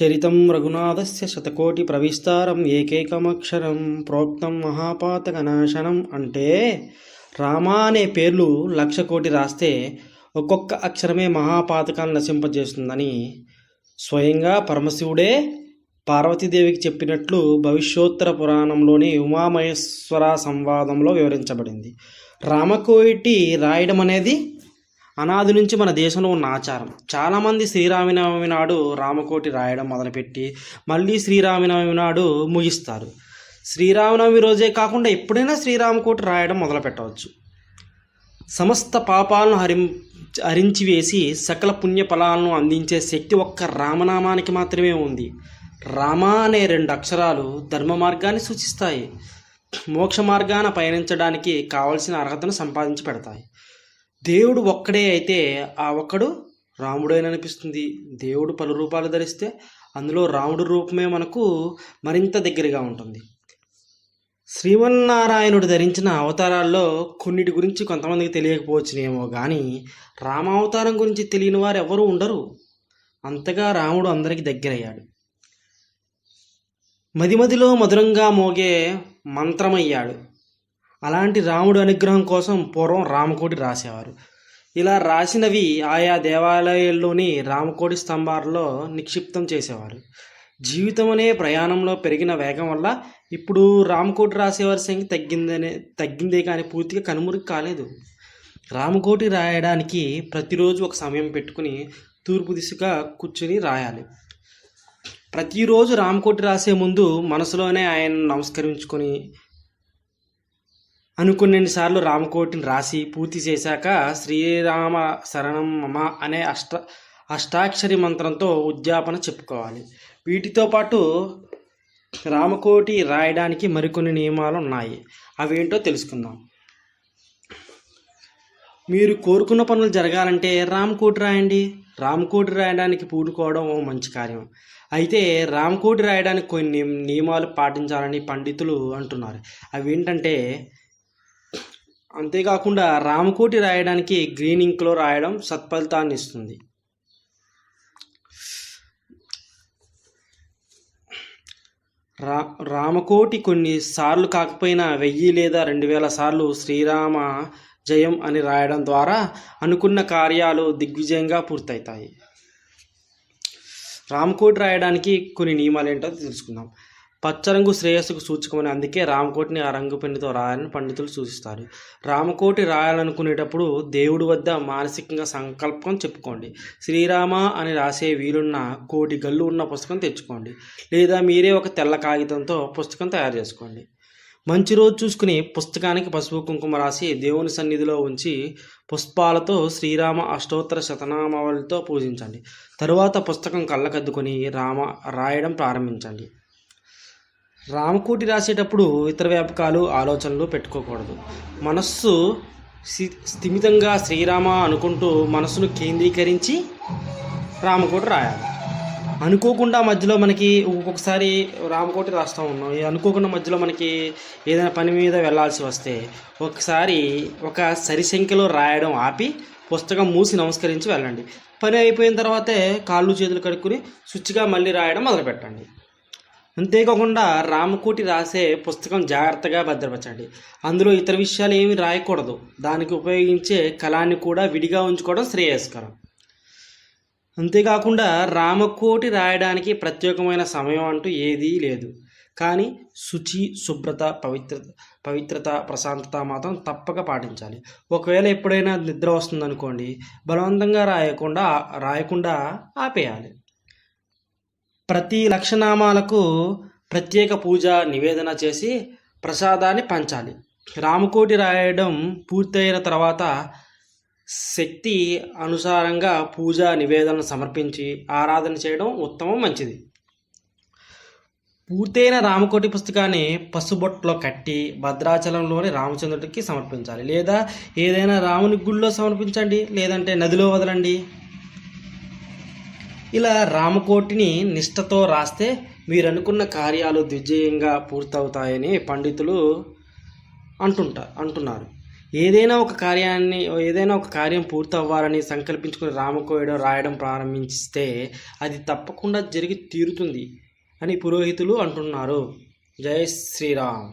చరితం రఘునాథస్య శతకోటి ప్రవిస్తారం ఏకైకమక్షరం ప్రోక్తం మహాపాతకనాశనం అంటే రామ అనే పేర్లు లక్ష కోటి రాస్తే ఒక్కొక్క అక్షరమే మహాపాతకాన్ని నశింపజేస్తుందని. స్వయంగా పరమశివుడే పార్వతీదేవికి చెప్పినట్లు భవిష్యోత్తర పురాణంలోని ఉమామహేశ్వర సంవాదంలో వివరించబడింది. రామకోయిటి రాయడం అనేది అనాది నుంచి మన దేశంలో ఉన్న ఆచారం. చాలామంది శ్రీరామనవమి నాడు రామకోటి రాయడం మొదలుపెట్టి మళ్ళీ శ్రీరామనవమి నాడు ముగిస్తారు. శ్రీరామనవమి రోజే కాకుండా ఎప్పుడైనా శ్రీరామకోటి రాయడం మొదలు పెట్టవచ్చు సమస్త పాపాలను హరిం హరించి వేసి సకల పుణ్య ఫలాలను అందించే శక్తి ఒక్క రామనామానికి మాత్రమే ఉంది. రామ అనే రెండు అక్షరాలు ధర్మ మార్గాన్ని సూచిస్తాయి. మోక్ష మార్గాన పయనించడానికి కావలసిన అర్హతను సంపాదించి పెడతాయి. దేవుడు ఒక్కడే అయితే ఆ ఒక్కడు రాముడేననిపిస్తుంది అనిపిస్తుంది. దేవుడు పలు రూపాలు ధరిస్తే అందులో రాముడు రూపమే మనకు మరింత దగ్గరగా ఉంటుంది. శ్రీమన్నారాయణుడు ధరించిన అవతారాల్లో కొన్నిటి గురించి కొంతమందికి తెలియకపోవచ్చునేమో కానీ రామావతారం గురించి తెలియని వారు ఎవరూ ఉండరు. అంతగా రాముడు అందరికి దగ్గరయ్యాడు. మది మదిలో మధురంగా మోగే మంత్రమయ్యాడు. అలాంటి రాముడు అనుగ్రహం కోసం పూర్వం రామకోటి రాసేవారు. ఇలా రాసినవి ఆయా దేవాలయాల్లోని రామకోటి స్తంభాలలో నిక్షిప్తం చేసేవారు. జీవితం అనే ప్రయాణంలో పెరిగిన వేగం వల్ల ఇప్పుడు రామకోటి రాసేవారి సంఖ్య తగ్గిందనే తగ్గిందే కానీ పూర్తిగా కనుమరుగు కాలేదు. రామకోటి రాయడానికి ప్రతిరోజు ఒక సమయం పెట్టుకుని తూర్పు దిశగా కూర్చుని రాయాలి. ప్రతిరోజు రామకోటి రాసే ముందు మనసులోనే ఆయన నమస్కరించుకొని అనుకున్నన్నిసార్లు రామకోటిని రాసి పూర్తి చేశాక శ్రీరామ శరణం మమ అనే అష్ట అష్టాక్షరి మంత్రంతో ఉద్యాపన చెప్పుకోవాలి. వీటితో పాటు రామకోటి రాయడానికి మరికొన్ని నియమాలు ఉన్నాయి అవేంటో తెలుసుకుందాం. మీరు కోరుకున్న పనులు జరగాలంటే రామకోటి రాయండి. రామకోటి రాయడానికి పూడుకోవడం ఓ మంచి కార్యం. అయితే రామకోటి రాయడానికి కొన్ని నియమాలు పాటించాలని పండితులు అంటున్నారు. అవి ఏంటంటే అంతేకాకుండా రామకోటి రాయడానికి గ్రీన్ ఇంక్లో రాయడం సత్ఫలితాన్ని ఇస్తుంది. రా రామకోటి కొన్ని సార్లు కాకపోయినా వెయ్యి లేదా రెండు వేల సార్లు శ్రీరామ జయం అని రాయడం ద్వారా అనుకున్న కార్యాలు దిగ్విజయంగా పూర్తవుతాయి. రామకోటి రాయడానికి కొన్ని నియమాలు ఏంటో తెలుసుకుందాం. పచ్చరంగు శ్రేయస్సుకు సూచకమని అందుకే రామకోటిని ఆ రంగు పెన్నుతో రాయాలని పండితులు సూచిస్తారు. రామకోటి రాయాలనుకునేటప్పుడు దేవుడి వద్ద మానసికంగా సంకల్పం చెప్పుకోండి. శ్రీరామ అని రాసే వీలున్న కోటి గల్లు ఉన్న పుస్తకం తెచ్చుకోండి. లేదా మీరే ఒక తెల్ల కాగితంతో పుస్తకం తయారు చేసుకోండి. మంచి రోజు చూసుకుని పుస్తకానికి పసుపు కుంకుమ రాసి దేవుని సన్నిధిలో ఉంచి పుష్పాలతో శ్రీరామ అష్టోత్తర శతనామావళితో పూజించండి. తరువాత పుస్తకం కళ్ళకద్దుకొని రామ రాయడం ప్రారంభించండి. రామకోటి రాసేటప్పుడు ఇతర వ్యాపకాలు ఆలోచనలు పెట్టుకోకూడదు. మనస్సు స్థిమితంగా శ్రీరామ అనుకుంటూ మనస్సును కేంద్రీకరించి రామకోటి రాయాలి. అనుకోకుండా మధ్యలో మనకి ఒక్కొక్కసారి రామకోటి రాస్తూ ఉన్నాం. అనుకోకుండా మధ్యలో మనకి ఏదైనా పని మీద వెళ్ళాల్సి వస్తే ఒకసారి ఒక సరి సంఖ్యలో రాయడం ఆపి పుస్తకం మూసి నమస్కరించి వెళ్ళండి. పని అయిపోయిన తర్వాతే కాళ్ళు చేతులు కడుక్కుని శుచిగా మళ్ళీ రాయడం మొదలుపెట్టండి. అంతేకాకుండా రామకోటి రాసే పుస్తకం జాగ్రత్తగా భద్రపరచండి. అందులో ఇతర విషయాలు ఏమి రాయకూడదు. దానికి ఉపయోగించే కళాన్ని కూడా విడిగా ఉంచుకోవడం శ్రేయస్కరం. అంతేకాకుండా రామకోటి రాయడానికి ప్రత్యేకమైన సమయం అంటూ ఏదీ లేదు. కానీ శుచి శుభ్రత పవిత్రత పవిత్రత ప్రశాంతత మాత్రం తప్పక పాటించాలి. ఒకవేళ ఎప్పుడైనా నిద్ర వస్తుందనుకోండి బలవంతంగా రాయకుండా రాయకుండా ఆపేయాలి. ప్రతి లక్షనామాలకు ప్రత్యేక పూజ నివేదన చేసి ప్రసాదాన్ని పంచాలి. రామకోటి రాయడం పూర్తయిన తర్వాత శక్తి అనుసారంగా పూజ నివేదన సమర్పించి ఆరాధన చేయడం ఉత్తమం మంచిది. పూర్తయిన రామకోటి పుస్తకాన్ని పసుబొట్లో కట్టి భద్రాచలంలోని రామచంద్రుడికి సమర్పించాలి. లేదా ఏదైనా రాముని గుళ్ళో సమర్పించండి లేదంటే నదిలో వదలండి. ఇలా రామకోటిని నిష్టతో రాస్తే మీరు అనుకున్న కార్యాలు దిగ్విజయంగా పూర్తవుతాయని పండితులు అంటుంటారు అంటున్నారు. ఏదైనా ఒక కార్యాన్ని ఏదైనా ఒక కార్యం పూర్తవ్వాలని సంకల్పించుకుని రామకోయడం రాయడం ప్రారంభిస్తే అది తప్పకుండా జరిగి తీరుతుంది అని పురోహితులు అంటున్నారు. జై శ్రీరామ్.